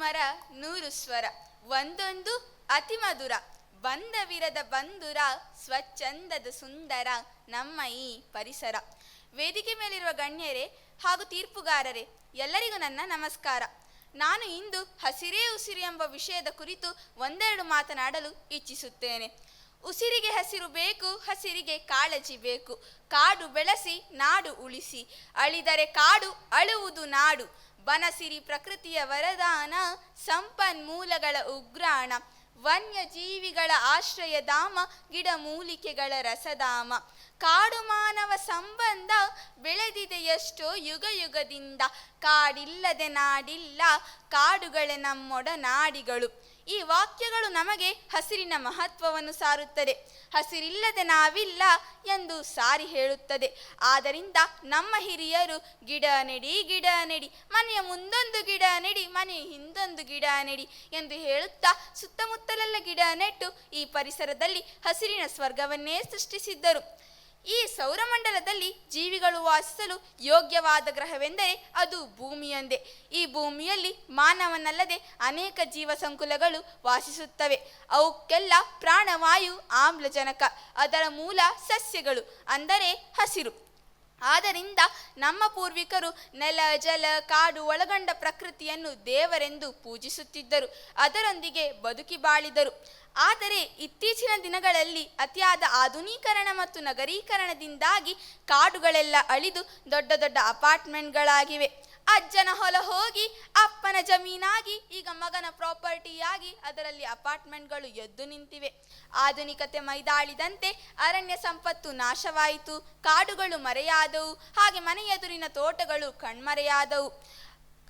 ಮರ ನೂರು ಸ್ವರ, ಒಂದೊಂದು ಅತಿ ಮಧುರ. ಬಂಧವಿರದ ಬಂಧುರ, ಸ್ವಚ್ಛಂದದ ಸುಂದರ, ನಮ್ಮ ಈ ಪರಿಸರ. ವೇದಿಕೆ ಮೇಲಿರುವ ಗಣ್ಯರೇ ಹಾಗೂ ತೀರ್ಪುಗಾರರೇ, ಎಲ್ಲರಿಗೂ ನನ್ನ ನಮಸ್ಕಾರ. ನಾನು ಇಂದು ಹಸಿರೇ ಉಸಿರಿ ಎಂಬ ವಿಷಯದ ಕುರಿತು ಒಂದೆರಡು ಮಾತನಾಡಲು ಇಚ್ಛಿಸುತ್ತೇನೆ. ಉಸಿರಿಗೆ ಹಸಿರು ಬೇಕು, ಹಸಿರಿಗೆ ಕಾಳಜಿ ಬೇಕು. ಕಾಡು ಬೆಳೆಸಿ, ನಾಡು ಉಳಿಸಿ. ಅಳಿದರೆ ಕಾಡು, ಅಳುವುದು ನಾಡು. ಬನಸಿರಿ ಪ್ರಕೃತಿಯ ವರದಾನ, ಸಂಪನ್ಮೂಲಗಳ ಉಗ್ರಾಣ. ವನ್ಯಜೀವಿಗಳ ಆಶ್ರಯಧಾಮ ಗಿಡಮೂಲಿಕೆಗಳ ರಸಧಾಮ. ಕಾಡು ಮಾನವ ಸಂಬಂಧ ಬೆಳೆದಿದೆ ಎಷ್ಟೋ ಯುಗ ಯುಗದಿಂದ. ಕಾಡಿಲ್ಲದೆ ನಾಡಿಲ್ಲ, ಕಾಡುಗಳೇ ನಮ್ಮೊಡನಾಡಿಗಳು ಈ ವಾಕ್ಯಗಳು ನಮಗೆ ಹಸಿರಿನ ಮಹತ್ವವನ್ನು ಸಾರುತ್ತದೆ. ಹಸಿರಿಲ್ಲದೆ ನಾವಿಲ್ಲ ಎಂದು ಸಾರಿ ಹೇಳುತ್ತದೆ. ಆದ್ದರಿಂದ ನಮ್ಮ ಹಿರಿಯರು, ಗಿಡ ನೆಡಿ ಗಿಡ ನೆಡಿ, ಮನೆಯ ಮುಂದೊಂದು ಗಿಡ ನೆಡಿ ಮನೆಯ ಹಿಂದೊಂದು ಗಿಡ ನೆಡಿ ಎಂದು ಹೇಳುತ್ತಾ ಸುತ್ತಮುತ್ತಲೆಲ್ಲ ಗಿಡ ನೆಟ್ಟು ಈ ಪರಿಸರದಲ್ಲಿ ಹಸಿರಿನ ಸ್ವರ್ಗವನ್ನೇ ಸೃಷ್ಟಿಸಿದ್ದರು. ಈ ಸೌರಮಂಡಲದಲ್ಲಿ ಜೀವಿಗಳು ವಾಸಿಸಲು ಯೋಗ್ಯವಾದ ಗ್ರಹವೆಂದರೆ ಅದು ಭೂಮಿಯೊಂದೇ. ಈ ಭೂಮಿಯಲ್ಲಿ ಮಾನವನಲ್ಲದೆ ಅನೇಕ ಜೀವ ಸಂಕುಲಗಳು ವಾಸಿಸುತ್ತವೆ. ಅವಕ್ಕೆಲ್ಲ ಪ್ರಾಣವಾಯು ಆಮ್ಲಜನಕ, ಅದರ ಮೂಲ ಸಸ್ಯಗಳು, ಅಂದರೆ ಹಸಿರು. ಆದ್ದರಿಂದ ನಮ್ಮ ಪೂರ್ವಿಕರು ನೆಲ, ಜಲ, ಕಾಡು ಒಳಗೊಂಡ ಪ್ರಕೃತಿಯನ್ನು ದೇವರೆಂದು ಪೂಜಿಸುತ್ತಿದ್ದರು, ಅದರೊಂದಿಗೆ ಬದುಕಿ ಬಾಳಿದರು. ಆದರೆ ಇತ್ತೀಚಿನ ದಿನಗಳಲ್ಲಿ ಅತಿಯಾದ ಆಧುನೀಕರಣ ಮತ್ತು ನಗರೀಕರಣದಿಂದಾಗಿ ಕಾಡುಗಳೆಲ್ಲ ಅಳಿದು ದೊಡ್ಡ ದೊಡ್ಡ ಅಪಾರ್ಟ್ಮೆಂಟ್ಗಳಾಗಿವೆ. ಅಜ್ಜನ ಹೊಲ ಹೋಗಿ, ಅಪ್ಪನ ಜಮೀನಾಗಿ, ಈಗ ಮಗನ ಪ್ರಾಪರ್ಟಿಯಾಗಿ ಅದರಲ್ಲಿ ಅಪಾರ್ಟ್ಮೆಂಟ್ಗಳು ಎದ್ದು ನಿಂತಿವೆ. ಆಧುನಿಕತೆ ಮೈದಾಳಿದಂತೆ ಅರಣ್ಯ ಸಂಪತ್ತು ನಾಶವಾಯಿತು, ಕಾಡುಗಳು ಮರೆಯಾದವು, ಹಾಗೆ ಮನೆಯೆದುರಿನ ತೋಟಗಳು ಕಣ್ಮರೆಯಾದವು.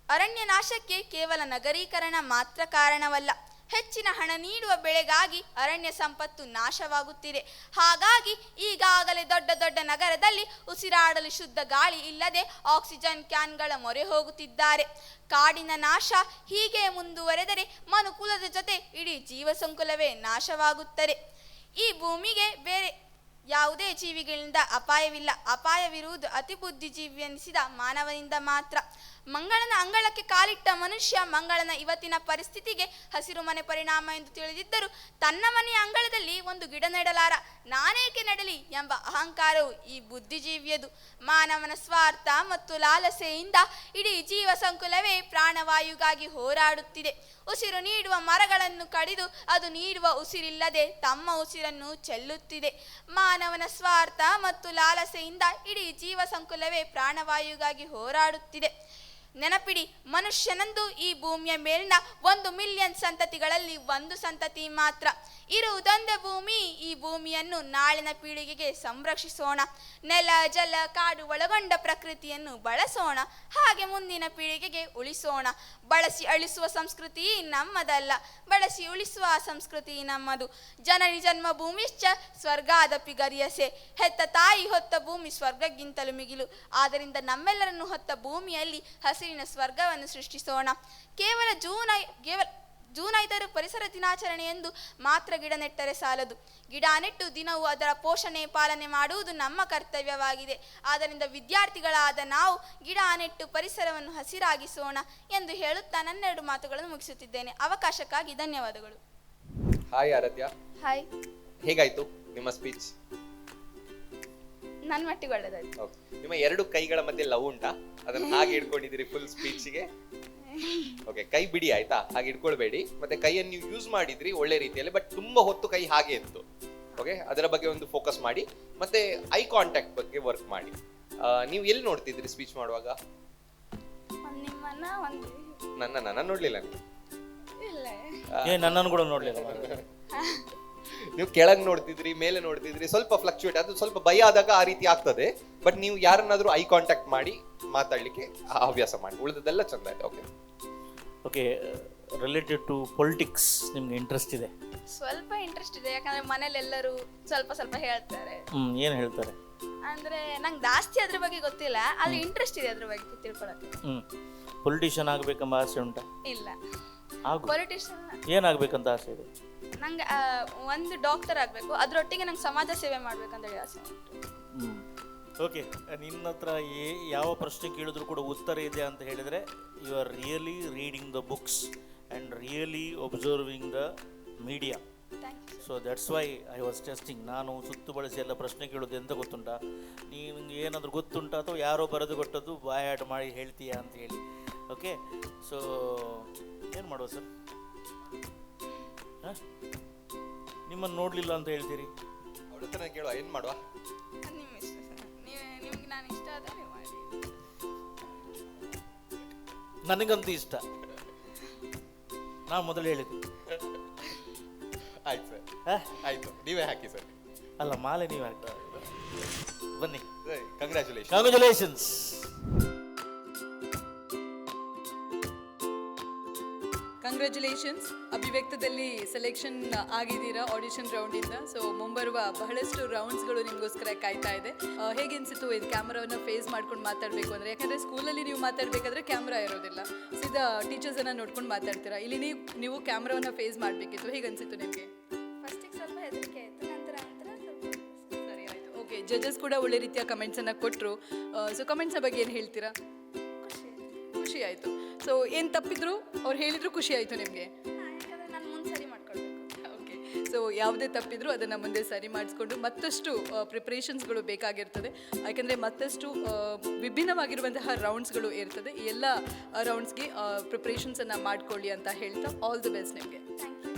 ಅರಣ್ಯ ನಾಶಕ್ಕೆ ಕೇವಲ ನಗರೀಕರಣ ಮಾತ್ರ ಕಾರಣವಲ್ಲ ಹೆಚ್ಚಿನ ಹಣ ನೀಡುವ ಬೆಳೆಗಾಗಿ ಅರಣ್ಯ ಸಂಪತ್ತು ನಾಶವಾಗುತ್ತಿದೆ. ಹಾಗಾಗಿ ಈಗಾಗಲೇ ದೊಡ್ಡ ದೊಡ್ಡ ನಗರದಲ್ಲಿ ಉಸಿರಾಡಲು ಶುದ್ಧ ಗಾಳಿ ಇಲ್ಲದೆ ಆಕ್ಸಿಜನ್ ಕ್ಯಾನ್ಗಳ ಮೊರೆ ಹೋಗುತ್ತಿದ್ದಾರೆ. ಕಾಡಿನ ನಾಶ ಹೀಗೆ ಮುಂದುವರೆದರೆ ಮನುಕುಲದ ಜೊತೆ ಇಡೀ ಜೀವಸಂಕುಲವೇ ನಾಶವಾಗುತ್ತದೆ. ಈ ಭೂಮಿಗೆ ಬೇರೆ ಯಾವುದೇ ಜೀವಿಗಳಿಂದ ಅಪಾಯವಿಲ್ಲ. ಅಪಾಯವಿರುವುದು ಅತಿ ಬುದ್ಧಿಜೀವಿ ಎನಿಸಿದ ಮಾನವನಿಂದ ಮಾತ್ರ. ಮಂಗಳನ ಅಂಗಳಕ್ಕೆ ಕಾಲಿಟ್ಟ ಮನುಷ್ಯ ಮಂಗಳನ ಇವತ್ತಿನ ಪರಿಸ್ಥಿತಿಗೆ ಹಸಿರು ಮನೆ ಪರಿಣಾಮ ಎಂದು ತಿಳಿದಿದ್ದರು ತನ್ನ ಮನೆಯ ಅಂಗಳದಲ್ಲಿ ಒಂದು ಗಿಡ ನೆಡಲಾರ. ನಾನೇಕೆ ನೆಡಲಿ ಎಂಬ ಅಹಂಕಾರವು ಈ ಬುದ್ಧಿಜೀವಿಯದು. ಮಾನವನ ಸ್ವಾರ್ಥ ಮತ್ತು ಲಾಲಸೆಯಿಂದ ಇಡೀ ಜೀವ ಸಂಕುಲವೇ ಪ್ರಾಣವಾಯುಗಾಗಿ ಹೋರಾಡುತ್ತಿದೆ. ಉಸಿರು ನೀಡುವ ಮರಗಳನ್ನು ಕಡಿದು ಅದು ನೀಡುವ ಉಸಿರಿಲ್ಲದೆ ತಮ್ಮ ಉಸಿರನ್ನು ಚೆಲ್ಲುತ್ತಿದೆ. ಮಾನವನ ಸ್ವಾರ್ಥ ಮತ್ತು ಲಾಲಸೆಯಿಂದ ಇಡೀ ಜೀವ ಸಂಕುಲವೇ ಪ್ರಾಣವಾಯುಗಾಗಿ ಹೋರಾಡುತ್ತಿದೆ. ನೆನಪಿಡಿ, ಮನುಷ್ಯನಂದು ಈ ಭೂಮಿಯ ಮೇಲಿನ ಒಂದು ಮಿಲಿಯನ್ ಸಂತತಿಗಳಲ್ಲಿ ಒಂದು ಸಂತತಿ ಮಾತ್ರ. ಇರುವುದೊಂದೇ ಭೂಮಿ, ಈ ಭೂಮಿಯನ್ನು ನಾಳಿನ ಪೀಳಿಗೆಗೆ ಸಂರಕ್ಷಿಸೋಣ. ನೆಲ, ಜಲ, ಕಾಡು ಒಳಗೊಂಡ ಪ್ರಕೃತಿಯನ್ನು ಬಳಸೋಣ. ಹಾಗೆ ಮುಂದಿನ ಪೀಳಿಗೆಗೆ ಉಳಿಸೋಣ. ಬಳಸಿ ಅಳಿಸುವ ಸಂಸ್ಕೃತಿ ನಮ್ಮದಲ್ಲ. ಬಳಸಿ ಉಳಿಸುವ ಸಂಸ್ಕೃತಿ ನಮ್ಮದು. ಜನನಿ ಜನ್ಮ ಭೂಮಿಶ್ಚ ಸ್ವರ್ಗಾದಪಿ ಗರಿಯಸೆ. ಹೆತ್ತ ತಾಯಿ ಹೊತ್ತ ಭೂಮಿ ಸ್ವರ್ಗಕ್ಕಿಂತಲೂ ಮಿಗಿಲು. ಆದ್ದರಿಂದ ನಮ್ಮೆಲ್ಲರನ್ನು ಹೊತ್ತ ಭೂಮಿಯಲ್ಲಿ ಹಸಿರಿನ ಸ್ವರ್ಗವನ್ನು ಸೃಷ್ಟಿಸೋಣ. ಕೇವಲ ಜೂನ್, ಕೇವಲ ಜೂನ್ ಐದರ ಪರಿಸರ ದಿನಾಚರಣೆ ಎಂದು ಮಾತ್ರ ಗಿಡ ನೆಟ್ಟರೆ ಸಾಲದು. ಗಿಡ ನೆಟ್ಟು ದಿನವೂ ಅದರ ಪೋಷಣೆ ಪಾಲನೆ ಮಾಡುವುದು ನಮ್ಮ ಕರ್ತವ್ಯವಾಗಿದೆ. ಆದ್ದರಿಂದ ವಿದ್ಯಾರ್ಥಿಗಳಾದ ನಾವು ಗಿಡ ನೆಟ್ಟು ಪರಿಸರವನ್ನು ಹಸಿರಾಗಿಸೋಣ ಎಂದು ಹೇಳುತ್ತಾ ನನ್ನೆರಡು ಮಾತುಗಳನ್ನು ಮುಗಿಸುತ್ತಿದ್ದೇನೆ. ಅವಕಾಶಕ್ಕಾಗಿ ಧನ್ಯವಾದಗಳು. ಹಾಯ್ ಆರಾಧ್ಯ ಹಾಯ್ ಹೇಗಾಯ್ತು ನಿಮ್ಮ ಸ್ಪೀಚ್ ನನ್ನ ಮಟ್ಟಿಗೆ ಒಳ್ಳೆದಾಯ್ತು. ನಿಮ್ಮ ಎರಡು ಕೈಗಳ ಮಧ್ಯೆ ಲವ್ ಉಂಟಾ? ಅದನ್ನ ಹಾಗೆ ಇಟ್ಕೊಂಡಿದ್ದೀರಿ ಫುಲ್ ಸ್ಪೀಚ್ಗೆ ಓಕೆ ಕೈ ಬಿಡಿ ಆಯ್ತಾ? ಹಾಗೆ ಇಟ್ಕೊಳ್ಬೇಡಿ ಮತ್ತೆ ಕೈಯನ್ನು ನೀವು ಯೂಸ್ ಮಾಡಿದ್ರಿ ಒಳ್ಳೆ ರೀತಿಯಲ್ಲಿ ಬಟ್ ತುಂಬಾ ಹೊತ್ತು ಕೈ ಹಾಗೆ ಇತ್ತು. ಓಕೆ ಅದರ ಬಗ್ಗೆ ಒಂದು ಫೋಕಸ್ ಮಾಡಿ. ಮತ್ತೆ ಐ ಕಾಂಟ್ಯಾಕ್ಟ್ ಬಗ್ಗೆ ವರ್ಕ್ ಮಾಡಿ. ನೀವು ಎಲ್ಲಿ ನೋಡ್ತಿದ್ರಿ ಸ್ಪೀಚ್ ಮಾಡುವಾಗ? ನಿಮ್ಮನ್ನ ಒಂದು ನನ್ನ ನನ್ನ ನೋಡ್ಲಿಲ್ಲ ನೀವು ನನ್ನನ್ನು ಕೂಡ ನೋಡ್ಲಿಲ್ಲ ನೀವು ಕೆಳಗ್ ನೋಡ್ತಿದ್ರಿ ಮೇಲೆ ನೋಡ್ತಿದ್ರಿ ಸ್ವಲ್ಪ ಫ್ಲಕ್ಚುಯೇಟ್ ಅದು ಸ್ವಲ್ಪ ಭಯ ಆದಾಗ ಆ ರೀತಿ ಆಗ್ತದೆ. ಬಟ್ ನೀವು ಯಾರನ್ನಾದ್ರೂ ಐ ಕಾಂಟ್ಯಾಕ್ಟ್ ಮಾಡಿ ಮಾತಾಡ್ಲಿಕ್ಕೆ ಆ ಹವ್ಯಾಸ ಮಾಡಿ. ಉಳಿದದೆಲ್ಲ ಚಂದ ಆಯ್ತು okay okay related to politics ನಿಮ್ಗೆ ಇಂಟ್ರೆಸ್ಟ್ ಇದೆ? ಸ್ವಲ್ಪ ಇಂಟ್ರೆಸ್ಟ್ ಇದೆ ಯಾಕಂದ್ರೆ ಮನೇಲಿ ಎಲ್ಲರೂ ಸ್ವಲ್ಪ ಸ್ವಲ್ಪ ಹೇಳ್ತಾರೆ. ಹ್ಮ್ ಏನು ಹೇಳ್ತಾರೆ? ಅಂದ್ರೆ ನಂಗೆ ಜಾಸ್ತಿ ಅದ್ರ ಬಗ್ಗೆ ಗೊತ್ತಿಲ್ಲ ಅಲ್ಲಿ ಇಂಟ್ರೆಸ್ಟ್ ಇದೆ ಅದ್ರ ಬಗ್ಗೆ ತಿಳ್ಕೊಳಕ್ಕೆ. ಹ್ಮ್ ಪೊಲಿಟಿಷಿಯನ್ ಅಂತ ಆಸೆ ಉಂಟಾ? ಇಲ್ಲ. ಆಗು. ಪೊಲಿಟಿಷಿಯನ್ ಅಂತ ಆಸೆ ಇದೆ? ನಂಗೆ ಆ, ಒಂದು ಡಾಕ್ಟರ್ ಆಗಬೇಕು ಅದರೊಟ್ಟಿಗೆ ನಂಗೆ ಸಮಾಜ ಸೇವೆ ಮಾಡ್ಬೇಕಂತ ಹೇಳಿ ಆಸೆ ಉಂಟು. ಹ್ಮ್. ಓಕೆ ನಿನ್ನ ಹತ್ರ ಏ ಯಾವ ಪ್ರಶ್ನೆ ಕೇಳಿದ್ರು ಕೂಡ ಉತ್ತರ ಇದೆ ಅಂತ ಹೇಳಿದರೆ you are really reading the books and really observing the media so that's why I was testing ನಾನು ಸುತ್ತು ಬಳಸಿ ಎಲ್ಲ ಪ್ರಶ್ನೆ ಕೇಳೋದು ಎಂತ ಗೊತ್ತುಂಟ? ನಿಮಗೆ ಏನಾದರೂ ಗೊತ್ತುಂಟಾ ಅಥವಾ ಯಾರೋ ಬರೆದು ಕೊಟ್ಟದ್ದು ಆಟ ಮಾಡಿ ಹೇಳ್ತೀಯಾ ಅಂತ ಹೇಳಿ. ಓಕೆ ಸೊ ಏನು ಮಾಡುವ ಸರ್ ಹಾಂ? ನಿಮ್ಮನ್ನು ನೋಡಲಿಲ್ಲ ಅಂತ ಹೇಳ್ತೀರಿ? ಅವಳ ಹತ್ರ ಕೇಳುವ ಏನು ಮಾಡುವ? ನನಗಂತೂ ಇಷ್ಟ. ನಾನು ಮೊದಲು ಹೇಳಿದ್ದು ಆಯ್ತು ಸರ್. ಆಯ್ತು. ನೀವೇ ಹಾಕಿ ಸರ್. ಅಲ್ಲ ಮಾಲೆ ನೀವೇ ಹಾಕಿ. ಬನ್ನಿ. ಕಂಗ್ರ್ಯಾಚುಲೇಷನ್ ಕಂಗ್ರ್ಯಾಚುಲೇಷನ್ಸ್ ಕಂಗ್ರ್ಯಾಚುಲೇಷನ್ಸ್ ಅಭಿವ್ಯಕ್ತದಲ್ಲಿ ಸೆಲೆಕ್ಷನ್ ಆಗಿದ್ದೀರಾ ಆಡಿಷನ್ ರೌಂಡಿಂದ ಸೊ ಮುಂಬರುವ ಬಹಳಷ್ಟು ರೌಂಡ್ಸ್ಗಳು ನಿಮಗೋಸ್ಕರ ಕಾಯ್ತಾ ಇದೆ. ಹೇಗೆ ಅನ್ಸಿತ್ತು ಇದು ಕ್ಯಾಮ್ರಾವನ್ನು ಫೇಸ್ ಮಾಡ್ಕೊಂಡು ಮಾತಾಡಬೇಕು ಅಂದರೆ? ಯಾಕಂದರೆ ಸ್ಕೂಲಲ್ಲಿ ನೀವು ಮಾತಾಡಬೇಕಾದ್ರೆ ಕ್ಯಾಮ್ರಾ ಇರೋದಿಲ್ಲ. ಸೀದಾ ಟೀಚರ್ಸನ್ನು ನೋಡ್ಕೊಂಡು ಮಾತಾಡ್ತೀರಾ? ಇಲ್ಲಿ ನೀವು ನೀವು ಕ್ಯಾಮ್ರಾವನ್ನು ಫೇಸ್ ಮಾಡಬೇಕಿತ್ತು. ಹೇಗೆ ಅನ್ಸಿತ್ತು ನಿಮಗೆ? ಫಸ್ಟಿಗೆ ಸ್ವಲ್ಪ ಹೆದರಿಕೆ ಆಯಿತು. ನಂತರ ನಂತರ ಸರಿ ಆಯಿತು. ಓಕೆ ಜಡ್ಜಸ್ ಕೂಡ ಒಳ್ಳೆ ರೀತಿಯ ಕಮೆಂಟ್ಸನ್ನು ಕೊಟ್ಟರು ಸೊ ಕಮೆಂಟ್ಸ್ ಬಗ್ಗೆ ಏನು ಹೇಳ್ತೀರಾ? ಖುಷಿ ಆಯಿತು. ಸೊ ಏನು ತಪ್ಪಿದ್ರು ಅವ್ರು ಹೇಳಿದ್ರು ಖುಷಿ ಆಯ್ತು ನಿಮಗೆ. ಯಾಕಂದರೆ ನಾನು ಮುಂದೆ ಸರಿ ಮಾಡ್ಕೊಳ್ಬೇಕು. ಓಕೆ ಸೊ ಯಾವುದೇ ತಪ್ಪಿದ್ರು ಅದನ್ನು ಮುಂದೆ ಸರಿ ಮಾಡಿಸ್ಕೊಂಡು ಮತ್ತಷ್ಟು ಪ್ರಿಪ್ರೇಷನ್ಸ್ಗಳು ಬೇಕಾಗಿರ್ತದೆ. ಯಾಕಂದರೆ ಮತ್ತಷ್ಟು ವಿಭಿನ್ನವಾಗಿರುವಂತಹ ರೌಂಡ್ಸ್ಗಳು ಇರ್ತದೆ. ಈ ಎಲ್ಲ ರೌಂಡ್ಸ್ಗೆ ಪ್ರಿಪ್ರೇಷನ್ಸನ್ನು ಮಾಡ್ಕೊಳ್ಳಿ ಅಂತ ಹೇಳ್ತಾ ಆಲ್ ದಿ ಬೆಸ್ಟ್ ನಿಮಗೆ. Thank you